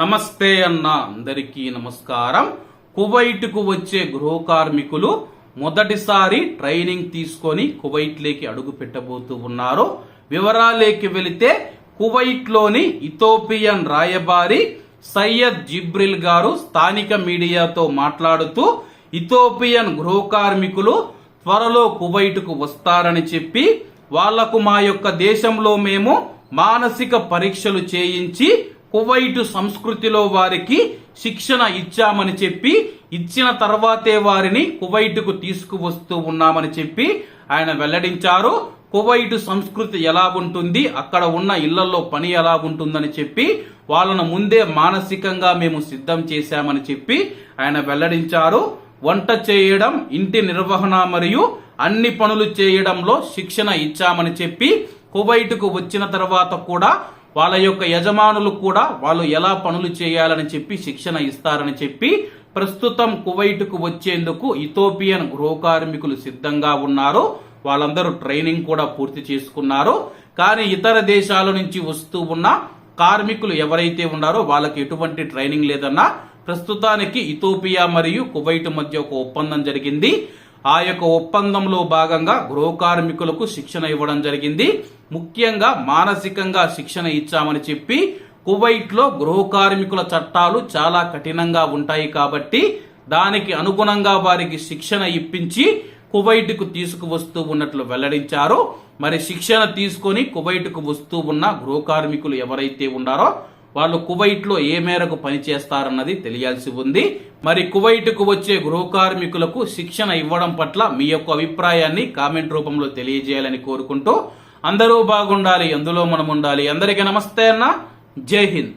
నమస్తే అన్న అందరికీ నమస్కారం. కువైట్కు వచ్చే గృహ కార్మికులు మొదటిసారి ట్రైనింగ్ తీసుకొని కువైట్లోకి అడుగు పెట్టబోతూ ఉన్నారు. వివరాలేకి వెళితే కువైట్లోని ఇథోపియన్ రాయబారి సయ్యద్ జిబ్రిల్ గారు స్థానిక మీడియాతో మాట్లాడుతూ ఇథోపియన్ గృహ కార్మికులు త్వరలో కువైట్కు వస్తారని చెప్పి వాళ్ళకు మా యొక్క దేశంలో మేము మానసిక పరీక్షలు చేయించి కువైటు సంస్కృతిలో వారికి శిక్షణ ఇచ్చామని చెప్పి ఇచ్చిన తర్వాతే వారిని కువైటుకు తీసుకువస్తూ ఉన్నామని చెప్పి ఆయన వెల్లడించారు. కువైటు సంస్కృతి ఎలా ఉంటుంది? అక్కడ ఉన్న ఇళ్ళలో పని ఎలా ఉంటుందని చెప్పి వాళ్ళను ముందే మానసికంగా మేము సిద్ధం చేశామని చెప్పి ఆయన వెల్లడించారు. వంట చేయడం ఇంటి నిర్వహణ మరియు అన్ని పనులు చేయడంలో శిక్షణ ఇచ్చామని చెప్పి కువైటుకు వచ్చిన తర్వాత కూడా వాళ్ళ యొక్క యజమానులు కూడా వాళ్ళు ఎలా పనులు చేయాలని చెప్పి శిక్షణ ఇస్తారని చెప్పి ప్రస్తుతం కువైట్కు వచ్చేందుకు ఇథోపియన్ గృహ కార్మికులు సిద్ధంగా ఉన్నారు. వాళ్ళందరూ ట్రైనింగ్ కూడా పూర్తి చేసుకున్నారు. కానీ ఇతర దేశాల నుంచి వస్తూ ఉన్న కార్మికులు ఎవరైతే ఉన్నారో వాళ్ళకి ఎటువంటి ట్రైనింగ్ లేదన్నా ప్రస్తుతానికి ఇథోపియా మరియు కువైట్ మధ్య ఒక ఒప్పందం జరిగింది. ఆ యొక్క ఒప్పందంలో భాగంగా గృహ కార్మికులకు శిక్షణ ఇవ్వడం జరిగింది. ముఖ్యంగా మానసికంగా శిక్షణ ఇచ్చామని చెప్పి కువైట్లో గృహ కార్మికుల చట్టాలు చాలా కఠినంగా ఉంటాయి కాబట్టి దానికి అనుగుణంగా వారికి శిక్షణ ఇప్పించి కువైట్కు తీసుకువస్తూ ఉన్నట్లు వెల్లడించారు. మరి శిక్షణ తీసుకొని కువైట్కు వస్తూ ఉన్న గృహ కార్మికులు ఎవరైతే ఉన్నారో వాళ్ళు కువైట్లో ఏ మేరకు పనిచేస్తారన్నది తెలియాల్సి ఉంది. మరి కువైట్కు వచ్చే గృహ కార్మికులకు శిక్షణ ఇవ్వడం పట్ల మీ యొక్క అభిప్రాయాన్ని కామెంట్ రూపంలో తెలియజేయాలని కోరుకుంటూ అందరూ బాగుండాలి అందులో మనం ఉండాలి అందరికీ నమస్తే అన్న. జై హింద్.